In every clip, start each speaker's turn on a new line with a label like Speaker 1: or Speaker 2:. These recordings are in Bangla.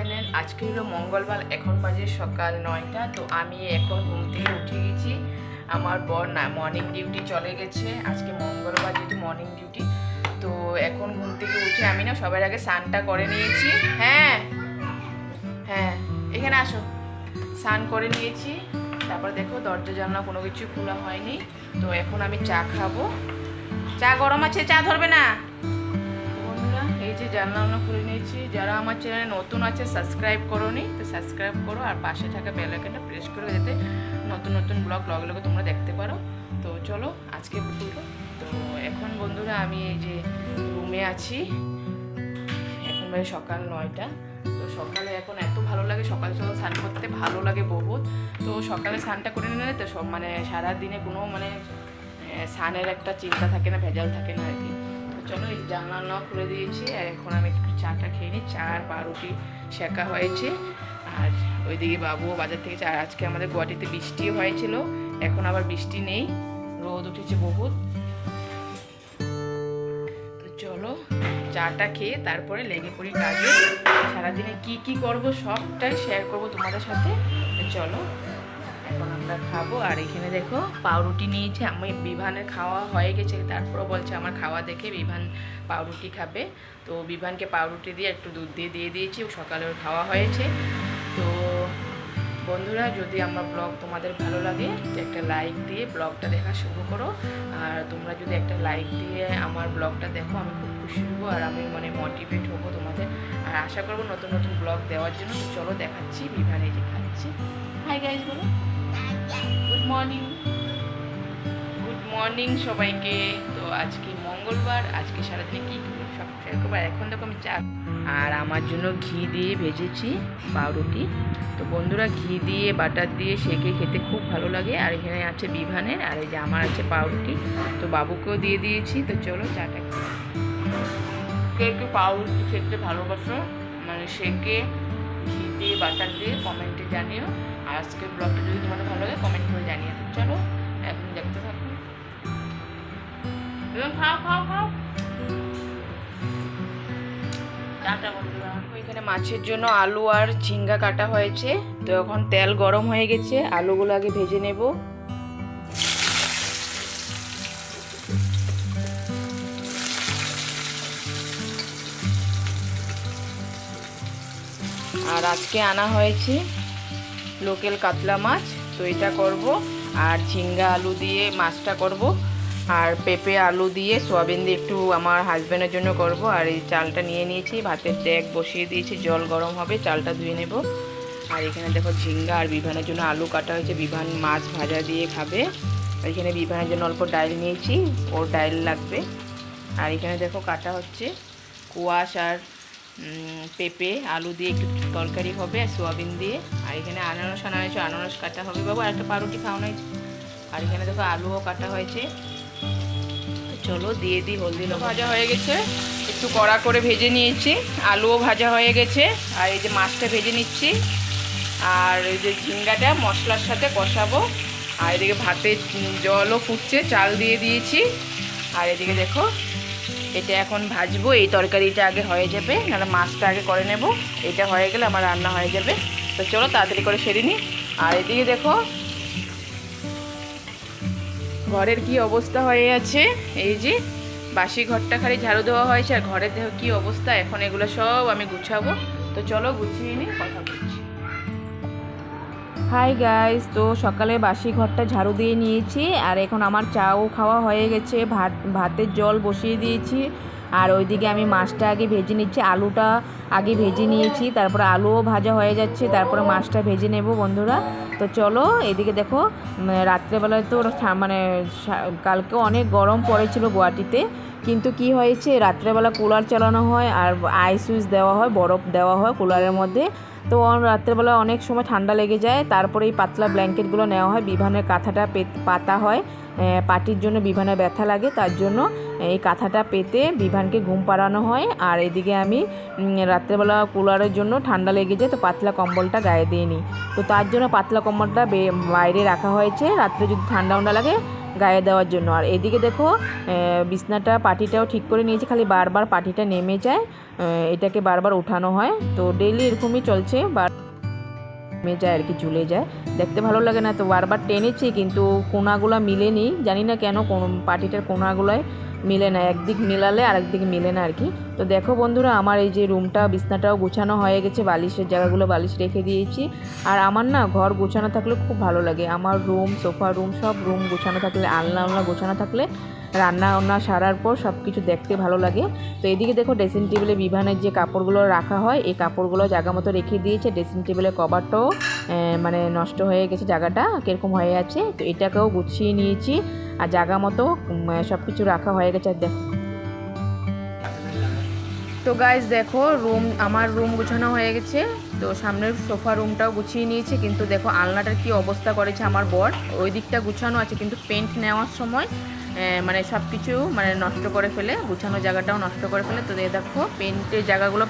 Speaker 1: চ্যানেল আজকে হলো মঙ্গলবার, এখন বাজে সকাল নয়টা, তো আমি এখন ঘুম থেকে উঠে গেছি। আমার বর না মর্নিং ডিউটি চলে গেছে, আজকে মঙ্গলবার যেহেতু মর্নিং ডিউটি তো এখন ঘুম থেকে উঠে আমি না সবার আগে স্নানটা করে নিয়েছি। হ্যাঁ হ্যাঁ এখানে আসো। স্নান করে নিয়েছি, তারপর দেখো দরজা, জানলা কোনো কিছু খোলা হয়নি, তো এখন আমি চা খাব। চা গরম আছে, চা ধরবে না? যে জানলা খুলে নিয়েছি। যারা আমার চ্যানেলে নতুন আছে সাবস্ক্রাইব করোনি, তো সাবস্ক্রাইব করো আর পাশে থাকা বেল প্রেস করে যাতে নতুন নতুন ব্লগ ব্লগগুলোকে তোমরা দেখতে পারো। তো চলো, আজকে পুরো। তো এখন বন্ধুরা আমি এই যে রুমে আছি। এখন বাজে সকাল নয়টা। তো সকালে এখন এত ভালো লাগে, সকাল সকাল স্নান করতে ভালো লাগে বহুত। তো সকালে স্নানটা করে নিলে তো সব মানে সারাদিনে কোনো মানে স্নানের একটা চিন্তা থাকে না, ভেজাল থাকে না আর কি। চলো, এই জানলা খুলে দিয়েছি, আর এখন আমি একটু চাটা খেয়ে নিই। চা আর পাউরুটি শেখা হয়েছে। আর ওইদিকে বাবুও বাজার থেকে চা, আজকে আমাদের গুয়াহাটিতে বৃষ্টিও হয়েছিল, এখন আবার বৃষ্টি নেই, রোদ উঠেছে বহুত। তো চলো চাটা খেয়ে তারপরে লেগে পড়ি কাজে। সারাদিনে কি কি করব সবটাই শেয়ার করব তোমাদের সাথে। চলো এখন আমরা খাব। আর এখানে দেখো, পাউরুটি নিয়েছি। আমি বিভানের খাওয়া হয়ে গেছে। তারপরও বলছে আমার খাওয়া দেখে বিভান পাউরুটি খাবে। তো বিভানকে পাউরুটি দিয়ে একটু দুধ দিয়ে দিয়ে দিয়েছি। সকালে খাওয়া হয়েছে। তো বন্ধুরা, যদি আমার ব্লগ তোমাদের ভালো লাগে, একটা লাইক দিয়ে ব্লগটা দেখা শুরু করো। আর তোমরা যদি একটা লাইক দিয়ে আমার ব্লগটা দেখো, আমি খুব খুশি হব আর আমি মানে মোটিভেট হব তোমাদের। আর আশা করব নতুন নতুন ব্লগ দেওয়ার জন্য। চলো দেখাচ্ছি। বিভানে যে খাচ্ছি। হাই গাইজ বলো। মর্নিং গুড মর্নিং সবাইকে। তো আজকে মঙ্গলবার, আজকে সারাদিনে কী কী সব শেয়ার এখন দেখো আমি চা আর আমার জন্য ঘি দিয়ে ভেজেছি পাউরুটি। তো বন্ধুরা, ঘি দিয়ে, বাটার দিয়ে সেকে খেতে খুব ভালো লাগে। আর এখানে আছে বিভানের, আর এই যে আমার আছে পাউরুটি। তো বাবুকেও দিয়ে দিয়েছি। তো চলো চাটা। কে একটু পাউরুটি খেতে ভালোবাসো? মানে সেকে ঘি দিয়ে বাটার দিয়ে কমেন্টে জানিও। আর আজকের ব্লগটা যদি তোমাদের ভালো লাগে কমেন্ট করে জানিয়ে দিন চলো, এখন দেখতে থাকো। এবং খাও খাও খাও। এখানে মাছের জন্য আলু আর ঝিঙ্গা কাটা হয়েছে। তো এখন তেল গরম হয়ে গেছে। আলুগুলো আগে ভেজে নেব। আর আজকে আনা হয়েছে লোকাল কাতলা মাছ, তো এটা করব। আর ঝিঙ্গা আলু দিয়ে মাছটা করব। আর পেঁপে আলু দিয়ে সোয়াবিন দিয়ে একটু আমার হাজব্যান্ডের জন্য করব। আর এই চালটা নিয়ে নিয়েছি, ভাতের ডেক বসিয়ে দিয়েছি, জল গরম হবে, চালটা ধুয়ে নেব। আর এখানে দেখো ঝিঙ্গা আর বিভানের জন্য আলু কাটা হয়েছে, বিভান মাছ ভাজা দিয়ে খাবে। আর এখানে বিভানের জন্য অল্প ডাইল নিয়েছি, ওর ডাইল লাগবে। আর এখানে দেখো কাটা হচ্ছে, কুয়াশ আর পেঁপে, আলু দিয়ে একটু তরকারি হবে আর সোয়াবিন দিয়ে। আর এখানে আনারস আনা হয়েছে আনারস কাটা হবে বাবু। আর একটা পাউরুটি খাওয়ানো হয়েছে আর এখানে দেখো আলুও কাটা হয়েছে। চলো দিয়ে দিই হলদি লবণ ভাজা হয়ে গেছে। একটু কড়া করে ভেজে নিয়েছি। আলুও ভাজা হয়ে গেছে। আর এই যে মাছটা ভেজে নিচ্ছি। আর এই যে ঝিঙ্গাটা মশলার সাথে কষাবো। আর এদিকে ভাতে জলও ফুটছে। চাল দিয়ে দিয়েছি। আর এদিকে দেখো এটা এখন ভাজবো, এই তরকারিটা আগে হয়ে যাবে, নাহলে মাছটা আগে করে নেব। এটা হয়ে গেলে আমার রান্না হয়ে যাবে। তো চলো তাড়াতাড়ি করে সেরে নিই। আর এদিকে দেখো, ঘরের কি অবস্থা হয়ে আছে? এই যে, বাসি ঘরটা খালি ঝাড়ু দেওয়া হয়েছে, আর ঘরের দেখো কি অবস্থা? এখন এগুলো সব আমি গুছাবো। তো চলো গুছিয়ে নিই, কথা হাই গাইস তো সকালে বাসি ঘরটা ঝাড়ু দিয়ে নিয়েছি, আর এখন আমার চাও খাওয়া হয়ে গেছে, ভাত, ভাতের জল বসিয়ে দিয়েছি, আর ওইদিকে আমি মাছটা আগে ভেজে নিচ্ছি, আলুটা আগে ভেজে নিয়েছি, তারপরে আলুও ভাজা হয়ে যাচ্ছে, তারপরে মাছটা ভেজে নেব বন্ধুরা। তো চলো, এদিকে দেখো রাত্রেবেলায় তো মানে কালকে অনেক গরম পড়েছিল গুয়াহাটিতে কিন্তু কি হয়েছে? রাত্রেবেলা কুলার চালানো হয় আর আইস উইস দেওয়া হয়, বরফ দেওয়া হয় কুলারের মধ্যে। তো রাত্রেবেলা অনেক সময় ঠান্ডা লেগে যায়, তারপরে এই পাতলা ব্ল্যাঙ্কেটগুলো নেওয়া হয়, বিভানের কাঁথাটা পাতা হয় পাটির জন্য বিভানে ব্যথা লাগে, তার জন্য এই কাঁথাটা পেতে বিভানকে ঘুম পাড়ানো হয়। আর এদিকে আমি রাত্রেবেলা কুলারের জন্য ঠান্ডা লেগে যায়, তো পাতলা কম্বলটা গায়ে দিয়ে নিই। তো তার জন্য পাতলা কম্বলটা বাইরে রাখা হয়েছে, রাত্রে যদি ঠান্ডা উন্ডা লাগে গায়ে দেওয়ার জন্য। আর এদিকে দেখো বিছনাটা, পাটিটাও ঠিক করে নিয়েছি, খালি বারবার পাটিটা নেমে যায় এটাকে বারবার উঠানো হয়। তো ডেইলি এরকমই চলছে, বার নেমে যায় আর কি, ঝুলে যায়। দেখতে ভালো লাগে না, তো বারবার টেনেছি কিন্তু কোনাগুলো মিলেনি। জানি না কেন কোন পাটিটার কোনাগুলোয় মিলে না, একদিক মিলালে আর একদিক মিলে না আর কি। তো দেখো বন্ধুরা, আমার এই যে রুমটা, বিছনাটাও গোছানো হয়ে গেছে, বালিশের জায়গাগুলো বালিশ রেখে দিয়েছি। আর আমার না ঘর গোছানো থাকলে খুব ভালো লাগে। আমার রুম, সোফা রুম, সব রুম গোছানো থাকলে আলনা আলনা গোছানো থাকলে রান্না বান্না সারার পর সব কিছু দেখতে ভালো লাগে। তো এদিকে দেখো ড্রেসিং টেবিলে বিভানের যে কাপড়গুলো রাখা হয়, এই কাপড়গুলো জায়গা মতো রেখে দিয়েছে। ড্রেসিং টেবিলের কভারটাও মানে নষ্ট হয়ে গেছে জায়গাটা কীরকম হয়ে আছে, তো এটাকেও গুছিয়ে নিয়েছি। আর জায়গা মতো সব কিছু রাখা হয়ে গেছে। আর দেখো তো গাইজ দেখো রুম আমার রুম গুছানো হয়ে গেছে। তো সামনের সোফা রুমটাও গুছিয়ে নিয়েছি, কিন্তু দেখো আলনাটার কি অবস্থা করেছে আমার বর। ওই দিকটা গুছানো আছে, কিন্তু পেন্ট নেওয়ার সময় মানে সব কিছু মানে নষ্ট করে ফেলে, গুছানো জায়গাটাও নষ্ট করে ফেলে। তো দেখো, পেন্টের জায়গাগুলো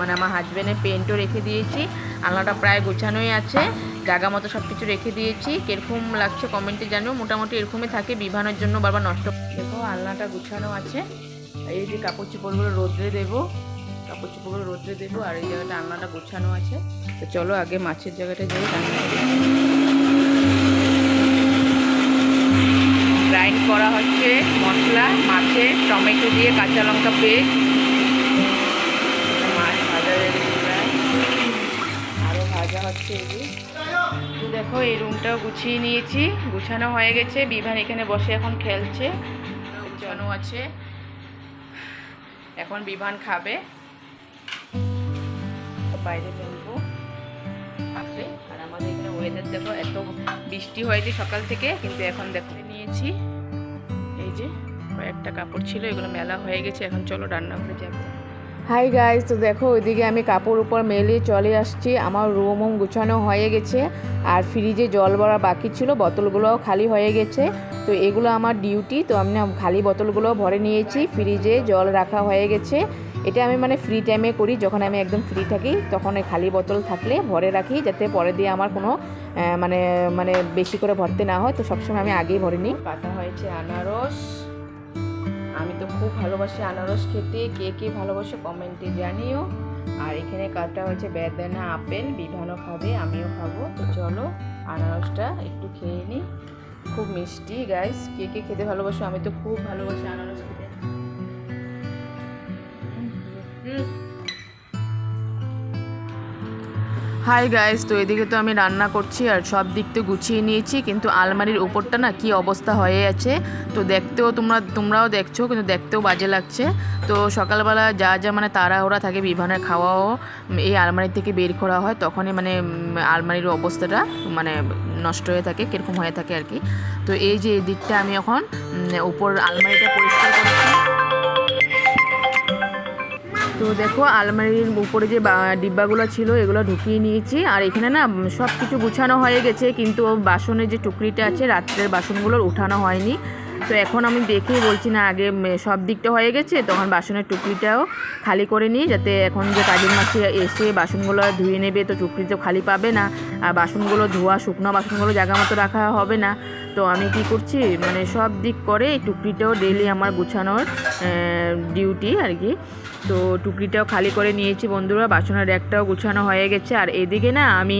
Speaker 1: মানে আমার হাজব্যান্ডের পেন্টও রেখে দিয়েছি। আলনাটা প্রায় গুছানোই আছে, জায়গা মতো সব কিছু রেখে দিয়েছি। কীরকম লাগছে কমেন্টে জানিও। মোটামুটি এরকমই থাকে, বিভানের জন্য বারবার নষ্ট দেখো, আলনাটা গুছানো আছে। এই যে কাপড় চোপড়গুলো রোদ্রে দেবো, কাপড় চোপড়গুলো রোদ্রে দেবো, আর এই জায়গাটা আলনাটা গুছানো আছে। তো চলো আগে মাছের জায়গাটা যাই, রান্না গ্রাইন্ড করা হচ্ছে মশলা, মাছে, টমেটো দিয়ে কাঁচা লঙ্কা পেস্ট। মাছ ভাজা আরও ভাজা হচ্ছে দেখো, এই রুমটাও গুছিয়ে নিয়েছি। গুছানো হয়ে গেছে। বিভান এখানে বসে এখন খেলছে। গুছানো আছে। এখন বিভান খাবে। বাইরে আছে আর আমাদের এখানে ওয়েদার দেখো এত বৃষ্টি হয়েছে সকাল থেকে, কিন্তু এখন দেখো নিয়েছি। এই যে কয়েকটা কাপড় ছিল, এগুলো মেলা হয়ে গেছে, এখন চলো রান্নাঘরে যাব। হাই গাইস তো দেখো ওইদিকে আমি কাপড় উপর মেলে চলে আসছি, আমার রুম উম গুছানো হয়ে গেছে, আর ফ্রিজে জল ভরা বাকি ছিল, বোতলগুলোও খালি হয়ে গেছে, তো এগুলো আমার ডিউটি তো আমি খালি বোতলগুলো ভরে নিয়েছি ফ্রিজে জল রাখা হয়ে গেছে এটা আমি মানে ফ্রি টাইমে করি, যখন আমি একদম ফ্রি থাকি, তখন ওই খালি বোতল থাকলে ভরে রাখি, যাতে পরে দিয়ে আমার কোনো মানে মানে বেশি করে ভরতে না হয়। তো সবসময় আমি আগেই ভরে নিই। কাটা হয়েছে আনারস। আমি তো খুব ভালোবাসি আনারস খেতে। কে কে ভালোবাসে কমেন্টে জানিও। আর এখানে কাটা হয়েছে বেদানা আপেল বিভানও খাবে, আমিও খাব। তো চলো, আনারসটা একটু খেয়ে নিই। খুব মিষ্টি গাইস কে কে খেতে ভালোবাসো? আমি তো খুব ভালোবাসি আনারস খেতে। হাই গাইস তো এদিকে তো আমি রান্না করছি আর সব দিক তো গুছিয়ে নিয়েছি, কিন্তু আলমারির উপরটা না কি অবস্থা হয়ে আছে। তো দেখতেও তোমরা, তোমরাও দেখছ, কিন্তু দেখতেও বাজে লাগছে। তো সকালবেলা যা যা মানে তাড়াহুড়া থাকে বিভানের খাওয়াও এই আলমারি থেকে বের করা হয়, তখনই মানে আলমারির অবস্থাটা মানে নষ্ট হয়ে থাকে, কীরকম হয়ে থাকে আর কি। তো এই যে এই দিকটা আমি এখন উপর আলমারিটা পরিষ্কার করছি। তো দেখো আলমারির উপরে যে ডিব্বাগুলো ছিল, এগুলো ঢুকিয়ে নিয়েছি। আর এখানে না সব কিছু গুছানো হয়ে গেছে, কিন্তু বাসনের যে টুকরিটা আছে, রাত্রের বাসনগুলোর উঠানো হয়নি। তো এখন আমি দেখেই বলছি না, আগে সব দিকটা হয়ে গেছে, তখন বাসনের টুকরিটাও খালি করে নিই, যাতে এখন যে কাজের মাসে এসে বাসনগুলো ধুয়ে নেবে, তো টুকরি তো খালি পাবে না। আর বাসনগুলো ধোয়া, শুকনো বাসনগুলো জায়গা মতো রাখা হবে না। তো আমি কি করছি মানে সব দিক করে এই টুকরিটাও ডেলি আমার গুছানোর ডিউটি আর কি। তো টুকরিটাও খালি করে নিয়েছি বন্ধুরা বাসনের র্যাকটাও গুছানো হয়ে গেছে। আর এদিকে না আমি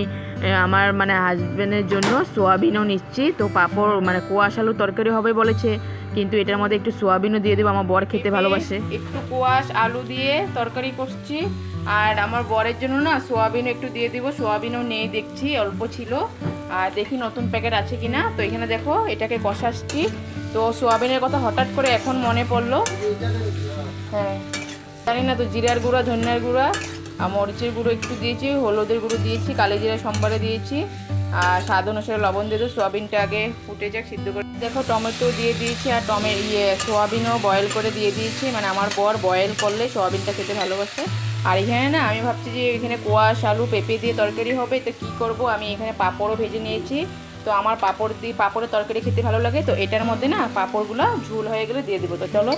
Speaker 1: আমার মানে হাজব্যান্ডের জন্য সোয়াবিনও নিচ্ছি। তো পাঁপড় মানে কোয়াশ আলু তরকারি হবে বলেছে কিন্তু এটার মধ্যে একটু সোয়াবিনও দিয়ে দেবো আমার বর খেতে ভালোবাসে। একটু কোয়াশ আলু দিয়ে তরকারি করছি আর আমার বরের জন্য না সোয়াবিনও একটু দিয়ে দিব সোয়াবিনও নেই দেখছি অল্প ছিল। আর দেখি নতুন প্যাকেট আছে কি না তো এখানে দেখো এটাকে কষাচ্ছি। তো সোয়াবিনের কথা হঠাৎ করে এখন মনে পড়ল। হ্যাঁ। জানি না তো, জিরার গুঁড়া, ধনিয়ার গুঁড়া, আর মরিচের গুঁড়ো একটু দিয়েছি, হলুদের গুঁড়ো দিয়েছি, কালি জিরা, সম্বারে দিয়েছি, আর স্বাদ অনুসারে লবণ দিয়ে সোয়াবিনটা আগে ফুটে যাক, সিদ্ধ করে দেখো, টমেটো দিয়ে দিয়েছি, আর টমে ইয়ে সোয়াবিনও বয়েল করে দিয়ে দিয়েছি। মানে আমার বর বয়েল করলে সোয়াবিনটা খেতে ভালোবাসে। আর এখানে না, আমি ভাবছি যে এখানে কোয়াশ আলু পেঁপে দিয়ে তরকারি হবে, তো কী করব? আমি এখানে পাঁপড়ও ভেজে নিয়েছি। তো আমার পাঁপড় দিয়ে পাঁপড়ের তরকারি খেতে ভালো লাগে, তো এটার মধ্যে না পাঁপড়গুলো ঝুল হয়ে গেলে দিয়ে দেবো। তো চলো,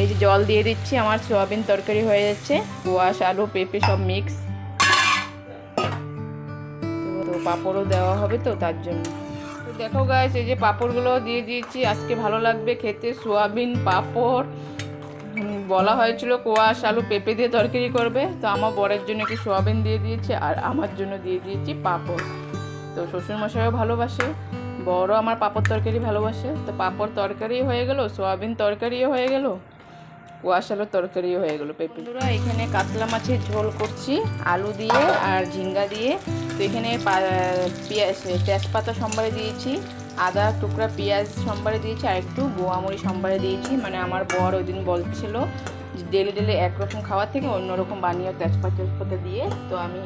Speaker 1: এই যে জল দিয়ে দিচ্ছি, আমার সোয়াবিন তরকারি হয়ে যাচ্ছে কোয়াশ আলু, পেঁপে সব মিক্স তো পাঁপড়ও দেওয়া হবে তো তার জন্য। তো দেখো গাইস এই যে পাঁপড়গুলো দিয়ে দিয়েছি, আজকে ভালো লাগবে খেতে, সোয়াবিন, পাঁপড় বলা হয়েছিল কোয়াশ আলু, পেঁপে দিয়ে তরকারি করবে, তো আমার বরের জন্য একটু সোয়াবিন দিয়ে দিয়েছে, আর আমার জন্য দিয়ে দিয়েছি পাঁপড়। তো শ্বশুরমশাইও ভালোবাসে, বড় আমার পাঁপড় তরকারি ভালোবাসে, তো পাঁপড় তরকারি হয়ে গেল, সোয়াবিন তরকারিও হয়ে গেল কোয়াশ আলুর তরকারিও হয়ে গেলো, পেঁপে। এখানে কাতলা মাছের ঝোল করছি, আলু দিয়ে আর ঝিঙ্গা দিয়ে, তো এখানে পেঁয়াজ, তেজপাতা সম্বারে দিয়েছি, আদা টুকরা পেঁয়াজ সম্বারে দিয়েছি, আর একটু গোয়ামরি সম্বারে দিয়েছি মানে আমার বর ওই দিন বলছিল ডেলি ডেলি একরকম খাওয়ার থেকে অন্যরকম বানিয়ে তেজপাতা তেজপাতা দিয়ে, তো আমি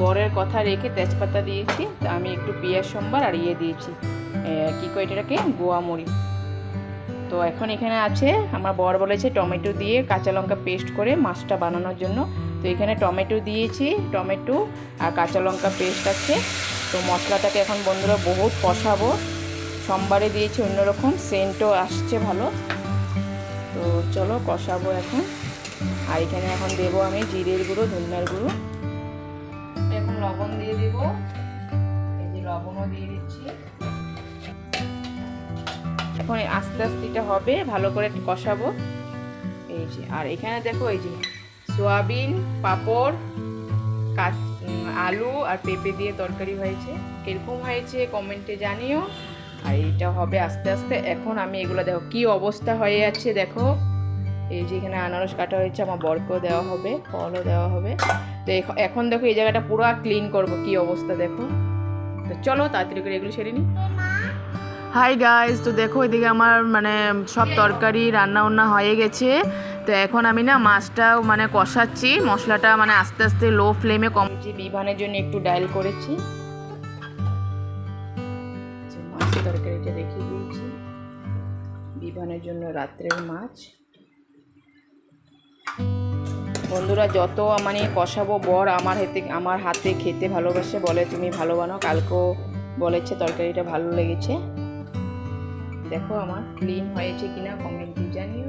Speaker 1: বরের কথা রেখে তেজপাতা দিয়েছি, তো আমি একটু পেঁয়াজ, সম্বার আর ইয়ে দিয়েছি। কী কয় এটাকে? গোয়া মুড়ি তো এখন এখানে আছে, আমার বর বলেছে টমেটো দিয়ে কাঁচা লঙ্কা পেস্ট করে মাছটা বানানোর জন্য। তো এখানে টমেটো দিয়েছি, টমেটো আর কাঁচা লঙ্কা পেস্ট আছে। তো মশলাটাকে এখন বন্ধুরা বহুত কষাবো। সোমবারে দিয়েছি অন্যরকম, সেন্টও আসছে ভালো। তো চলো কষাবো এখন। আর এখানে এখন দেবো আমি জিরের গুঁড়ো, ধনিয়ার গুঁড়ো। লবণ দিয়ে দিব। এই যে লবণও দিয়ে দিচ্ছি। এখন আস্তে আস্তে এটা হবে ভালো করে কষাবো। এই যে আর এখানে দেখো এই যে সোয়াবিন পাঁপড় উম, আলু আর পেঁপে দিয়ে তরকারি হয়েছে। কীরকম হয়েছে কমেন্টে জানিও। আর এটা হবে আস্তে আস্তে। এখন আমি এগুলো দেখো কি অবস্থা হয়ে যাচ্ছে দেখো। এই যে এখানে আনারস কাটা হয়েছে আমার বরকেও দেওয়া হবে ফলও দেওয়া হবে। তো এখ- এখন দেখো এই জায়গাটা পুরো ক্লিন করব কি অবস্থা দেখো। তো চলো তাড়াতাড়ি করে এগুলো সেরে নিই হাই গাইজ তো দেখো এদিকে আমার মানে সব তরকারি রান্না বান্না হয়ে গেছে। তো এখন আমি না মাছটাও মানে কষাচ্ছি মশলাটা মানে আস্তে আস্তে লো ফ্লেমে কম যে বিভানের জন্য একটু ডাইল করেছি। মাছ তরকারিটা রেখে দিয়েছি। বিভানের জন্য রাত্রের মাছ। বন্ধুরা, যত মানে কষাবো বর আমার হাতে আমার হাতে খেতে ভালোবাসে, বলে তুমি ভালো বানাও কালকেও বলেছে তরকারিটা ভালো লেগেছে। দেখো আমার ক্লিন হয়েছে কিনা কমেন্টে জানিও।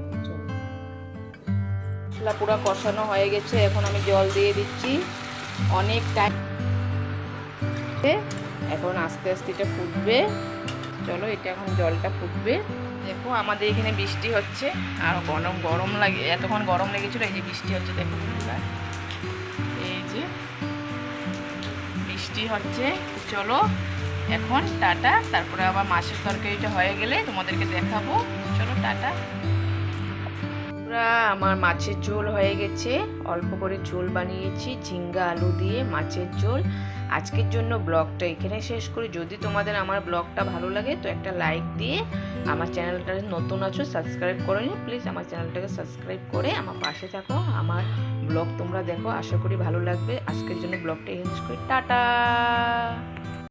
Speaker 1: মশলা পুরো কষানো হয়ে গেছে, এখন আমি জল দিয়ে দিচ্ছি। অনেক টাইম এখন আস্তে আস্তে এটা ফুটবে। চলো, এটা এখন জলটা ফুটবে। দেখো, আমাদের এখানে বৃষ্টি হচ্ছে। আর গরম গরম লাগে, এতক্ষণ গরম লেগেছিল, এই যে বৃষ্টি হচ্ছে, দেখো এই যে বৃষ্টি হচ্ছে। চলো, এখন টাটা। তারপরে আবার মাছের তরকারিটা হয়ে গেলে তোমাদেরকে দেখাবো। চলো, টাটা। পুরা আমার মাছের ঝোল হয়ে গেছে। অল্প করে ঝোল বানিয়েছি, ঝিঙ্গা আলু দিয়ে মাছের ঝোল। আজকের জন্য ব্লগটা এখানে শেষ করি। যদি তোমাদের আমার ব্লগটা ভালো লাগে, তো একটা লাইক দিয়ে আমার চ্যানেলটা নতুন আছো, সাবস্ক্রাইব করে নি প্লিজ আমার চ্যানেলটাকে সাবস্ক্রাইব করে আমার পাশে থাকো। আমার ব্লগ তোমরা দেখো, আশা করি ভালো লাগবে। আজকের জন্য ব্লগটা এনজ করি। টাটা!